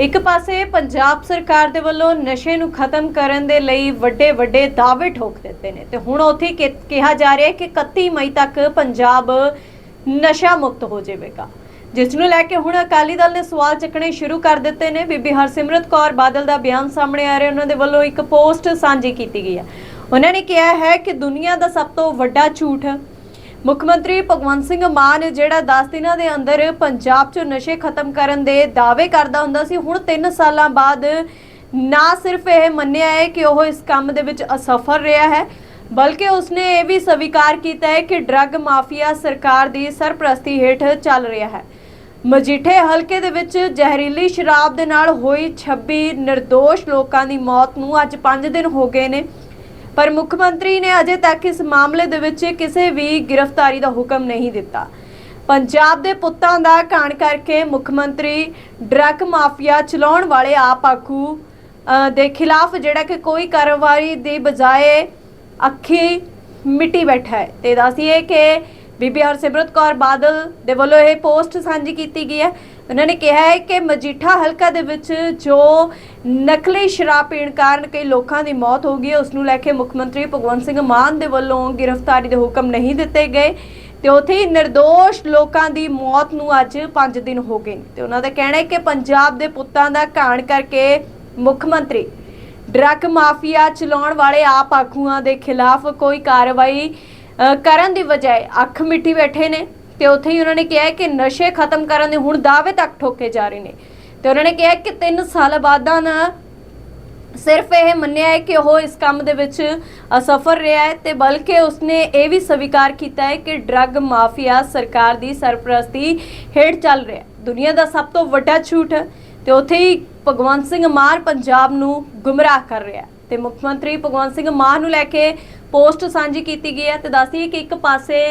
ਇੱਕ ਪਾਸੇ ਪੰਜਾਬ ਸਰਕਾਰ ਦੇ ਵੱਲੋਂ ਨਸ਼ੇ ਨੂੰ ਖਤਮ ਕਰਨ ਦੇ ਲਈ ਵੱਡੇ ਵੱਡੇ ਦਾਅਵੇ ਠੋਕ ਦਿੱਤੇ ਨੇ ਤੇ ਹੁਣ ਉੱਥੇ ਕਿ- ਕਿਹਾ ਜਾ ਰਿਹਾ ਹੈ ਕਿ 31 ਮਈ ਤੱਕ ਪੰਜਾਬ ਨਸ਼ਾ ਮੁਕਤ ਹੋ ਜਾਵੇਗਾ। ਜਿਸ ਨੂੰ ਲੈ ਕੇ ਹੁਣ ਅਕਾਲੀ ਦਲ ਨੇ ਸਵਾਲ ਚੱਕਣੇ ਸ਼ੁਰੂ ਕਰ ਦਿੱਤੇ ਨੇ। ਬੀਬੀ ਹਰਸਿਮਰਤ ਕੌਰ ਬਾਦਲ ਦਾ ਬਿਆਨ ਸਾਹਮਣੇ ਆ ਰਿਹਾ, ਉਹਨਾਂ ਦੇ ਵੱਲੋਂ ਇੱਕ ਪੋਸਟ ਸਾਂਝੀ ਕੀਤੀ ਗਈ ਹੈ। ਉਹਨਾਂ ਨੇ ਕਿਹਾ ਹੈ ਕਿ ਦੁਨੀਆ ਦਾ ਸਭ ਤੋਂ ਵੱਡਾ ਝੂਠ ਮੁੱਖ ਮੰਤਰੀ ਭਗਵੰਤ ਸਿੰਘ ਮਾਨ ਜਿਹੜਾ 10 ਦਿਨਾਂ ਦੇ ਅੰਦਰ ਪੰਜਾਬ 'ਚ ਨਸ਼ੇ ਖਤਮ ਕਰਨ ਦੇ ਦਾਅਵੇ ਕਰਦਾ ਹੁੰਦਾ ਸੀ, ਹੁਣ 3 ਸਾਲਾਂ ਬਾਅਦ ਨਾ ਸਿਰਫ ਇਹ ਮੰਨਿਆ ਹੈ ਕਿ ਉਹ ਇਸ ਕੰਮ ਦੇ ਵਿੱਚ ਅਸਫਲ ਰਿਹਾ ਹੈ, ਬਲਕਿ ਉਸਨੇ ਇਹ ਵੀ ਸਵੀਕਾਰ ਕੀਤਾ ਹੈ ਕਿ ਡਰੱਗ ਮਾਫੀਆ ਸਰਕਾਰ ਦੀ ਸਰਪ੍ਰਸਤੀ ਹੇਠ ਚੱਲ ਰਿਹਾ ਹੈ। ਮਜੀਠੇ ਹਲਕੇ ਦੇ ਵਿੱਚ ਜ਼ਹਿਰੀਲੀ ਸ਼ਰਾਬ ਦੇ ਨਾਲ ਹੋਈ 26 નિર્ਦੋਸ਼ ਲੋਕਾਂ ਦੀ ਮੌਤ ਨੂੰ ਅੱਜ 5 ਦਿਨ ਹੋ ਗਏ ਨੇ। ਪਰ ਮੁੱਖ ਮੰਤਰੀ ਨੇ ਅਜੇ ਤੱਕ ਇਸ ਮਾਮਲੇ ਦੇ ਵਿੱਚ ਕਿਸੇ ਵੀ ਗ੍ਰਿਫਤਾਰੀ ਦਾ ਹੁਕਮ ਨਹੀਂ ਦਿੱਤਾ। ਪੰਜਾਬ ਦੇ ਪੁੱਤਾਂ ਦਾ ਕਾਣ ਕਰਕੇ ਮੁੱਖ ਮੰਤਰੀ ਡਰੱਗ ਮਾਫੀਆ ਚਲਾਉਣ ਵਾਲੇ ਆਪ ਆਖੂ ਦੇ ਖਿਲਾਫ ਜਿਹੜਾ ਕਿ ਕੋਈ ਕਾਰਵਾਈ ਦੀ ਬਜਾਏ ਅੱਖੀ ਮਿੱਟੀ ਬੈਠਾ ਹੈ। ਤੇ ਦੱਸੀਏ ਕਿ ਬੀਬੀ ਹਰਸਿਮਰਤ ਕੌਰ ਬਾਦਲ ਦੇ ਵੱਲੋਂ ਇਹ ਪੋਸਟ ਸਾਂਝੀ ਕੀਤੀ ਗਈ ਹੈ। ਉਹਨਾਂ ਨੇ ਕਿਹਾ ਹੈ ਕਿ ਮਜੀਠਾ ਹਲਕਾ ਦੇ ਵਿੱਚ ਜੋ ਨਕਲੀ ਸ਼ਰਾਬ ਪੀਣ ਕਾਰਨ ਕਈ ਲੋਕਾਂ ਦੀ ਮੌਤ ਹੋ ਗਈ ਹੈ, ਉਸ ਨੂੰ ਲੈ ਕੇ ਮੁੱਖ ਮੰਤਰੀ ਭਗਵੰਤ ਸਿੰਘ ਮਾਨ ਦੇ ਵੱਲੋਂ ਗ੍ਰਿਫਤਾਰੀ ਦੇ ਹੁਕਮ ਨਹੀਂ ਦਿੱਤੇ ਗਏ ਤੇ ਉੱਥੇ ਹੀ નિર્ਦੋਸ਼ ਲੋਕਾਂ ਦੀ ਮੌਤ ਨੂੰ ਅੱਜ 5 ਦਿਨ ਹੋ ਗਏ ਨੇ। ਤੇ ਉਹਨਾਂ ਦਾ ਕਹਿਣਾ ਹੈ ਕਿ ਪੰਜਾਬ ਦੇ ਪੁੱਤਾਂ ਦਾ ਘਾਣ ਕਰਕੇ ਮੁੱਖ ਮੰਤਰੀ ਡਰੱਗ ਮਾਫੀਆ ਚਲਾਉਣ ਵਾਲੇ ਆਪ ਆਗੂਆਂ ਦੇ ਖਿਲਾਫ ਕੋਈ ਕਾਰਵਾਈ ਕਰਨ ਦੀ ਬਜਾਏ ਅੱਖ ਮਿੱਟੀ ਬੈਠੇ ਨੇ ਤੇ ਉੱਥੇ ਹੀ ਉਹਨਾਂ ਨੇ ਕਿਹਾ ਕਿ ਨਸ਼ੇ ਖਤਮ ਕਰਨ ਦੇ ਹੁਣ ਦਾਅਵੇ ਤੱਕ ਠੋਕੇ ਜਾ ਰਹੇ ਨੇ। ਤੇ ਉਹਨਾਂ ਨੇ ਕਿਹਾ ਕਿ 3 ਸਾਲ ਬਾਅਦਾਂ ਨਾ ਸਿਰਫ ਇਹ ਮੰਨਿਆ ਹੈ ਕਿ ਉਹ ਇਸ ਕੰਮ ਦੇ ਵਿੱਚ ਅਸਫਲ ਰਿਹਾ ਹੈ ਤੇ ਬਲਕਿ ਉਸਨੇ ਇਹ ਵੀ ਸਵੀਕਾਰ ਕੀਤਾ ਹੈ ਕਿ ਡਰੱਗ ਮਾਫੀਆ ਸਰਕਾਰ ਦੀ ਸਰਪ੍ਰਸਤੀ ਹੇਠ ਚੱਲ ਰਿਹਾ ਹੈ। ਦੁਨੀਆ ਦਾ ਸਭ ਤੋਂ ਵੱਡਾ ਝੂਠ ਹੈ ਤੇ ਉੱਥੇ ਹੀ ਭਗਵੰਤ ਸਿੰਘ ਮਾਨ ਪੰਜਾਬ ਨੂੰ ਗੁੰਮਰਾਹ ਕਰ ਰਿਹਾ ਹੈ। ਤੇ ਮੁੱਖ ਮੰਤਰੀ ਭਗਵੰਤ ਸਿੰਘ ਮਾਨ ਨੂੰ ਲੈ ਕੇ ਪੋਸਟ ਸਾਂਝੀ ਕੀਤੀ ਗਈ ਹੈ ਤੇ ਦੱਸਦੀ ਕਿ ਇੱਕ ਪਾਸੇ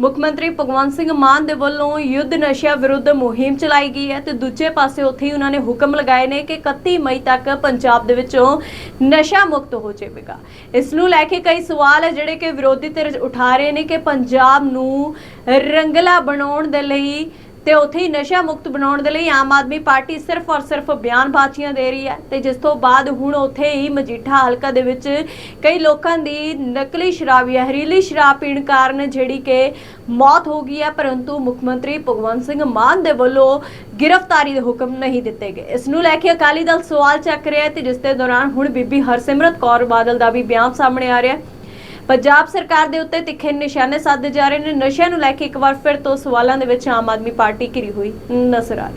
ਮੁੱਖ ਮੰਤਰੀ ਭਗਵੰਤ ਸਿੰਘ ਮਾਨ ਦੇ ਵੱਲੋਂ ਯੁੱਧ ਨਸ਼ਿਆਂ ਵਿਰੁੱਧ ਮੁਹਿੰਮ ਚਲਾਈ ਗਈ ਹੈ ਤੇ ਦੂਜੇ ਪਾਸੇ ਉੱਥੇ ਹੀ ਉਹਨਾਂ ਨੇ ਹੁਕਮ ਲਗਾਏ ਨੇ ਕਿ 31 ਮਈ ਤੱਕ ਪੰਜਾਬ ਦੇ ਵਿੱਚੋਂ ਨਸ਼ਾ ਮੁਕਤ ਹੋ ਜਾਵੇਗਾ। ਇਸ ਨੂੰ ਲੈ ਕੇ ਕਈ ਸਵਾਲ ਹੈ ਜਿਹੜੇ ਕਿ ਵਿਰੋਧੀ ਧਿਰ ਉਠਾ ਰਹੇ ਨੇ ਕਿ ਪੰਜਾਬ ਨੂੰ ਰੰਗਲਾ ਬਣਾਉਣ ਦੇ ਲਈ ਤੇ ਉੱਥੇ ਹੀ ਨਸ਼ਾ ਮੁਕਤ ਬਣਾਉਣ ਦੇ ਲਈ ਆਮ ਆਦਮੀ ਪਾਰਟੀ ਸਿਰਫ ਔਰ ਸਿਰਫ ਬਿਆਨਬਾਜ਼ੀਆਂ ਦੇ ਰਹੀ ਹੈ। ਤੇ ਜਿਸ ਤੋਂ ਬਾਅਦ ਹੁਣ ਉੱਥੇ ਹੀ ਮਜੀਠਾ ਹਲਕਾ ਦੇ ਵਿੱਚ ਕਈ ਲੋਕਾਂ ਦੀ ਨਕਲੀ ਸ਼ਰਾਬ ਜਾਂ ਜ਼ਹਿਰੀਲੀ ਸ਼ਰਾਬ ਪੀਣ ਕਾਰਨ ਜਿਹੜੀ ਕਿ ਮੌਤ ਹੋ ਗਈ ਹੈ, ਪਰੰਤੂ ਮੁੱਖ ਮੰਤਰੀ ਭਗਵੰਤ ਸਿੰਘ ਮਾਨ ਦੇ ਵੱਲੋਂ ਗ੍ਰਿਫਤਾਰੀ ਦੇ ਹੁਕਮ ਨਹੀਂ ਦਿੱਤੇ ਗਏ। ਇਸ ਨੂੰ ਲੈ ਕੇ ਅਕਾਲੀ ਦਲ ਸਵਾਲ ਚੱਕ ਰਿਹਾ ਹੈ ਤੇ ਜਿਸ ਦੇ ਦੌਰਾਨ ਹੁਣ ਬੀਬੀ ਹਰਸਿਮਰਤ ਕੌਰ ਬਾਦਲ ਦਾ ਵੀ ਬਿਆਨ ਸਾਹਮਣੇ ਆ ਰਿਹਾ ਹੈ। ਪੰਜਾਬ ਸਰਕਾਰ ਦੇ ਉੱਤੇ ਤਿੱਖੇ ਨਿਸ਼ਾਨੇ ਸਾਧੇ ਜਾ ਰਹੇ ਨੇ। ਨਸ਼ਿਆਂ ਨੂੰ ਲੈ ਕੇ ਇੱਕ ਵਾਰ ਫਿਰ ਤੋਂ ਸਵਾਲਾਂ ਦੇ ਵਿੱਚ ਆਮ ਆਦਮੀ ਪਾਰਟੀ ਘਿਰੀ ਹੋਈ ਨਜ਼ਰ ਆ ਰਹੀ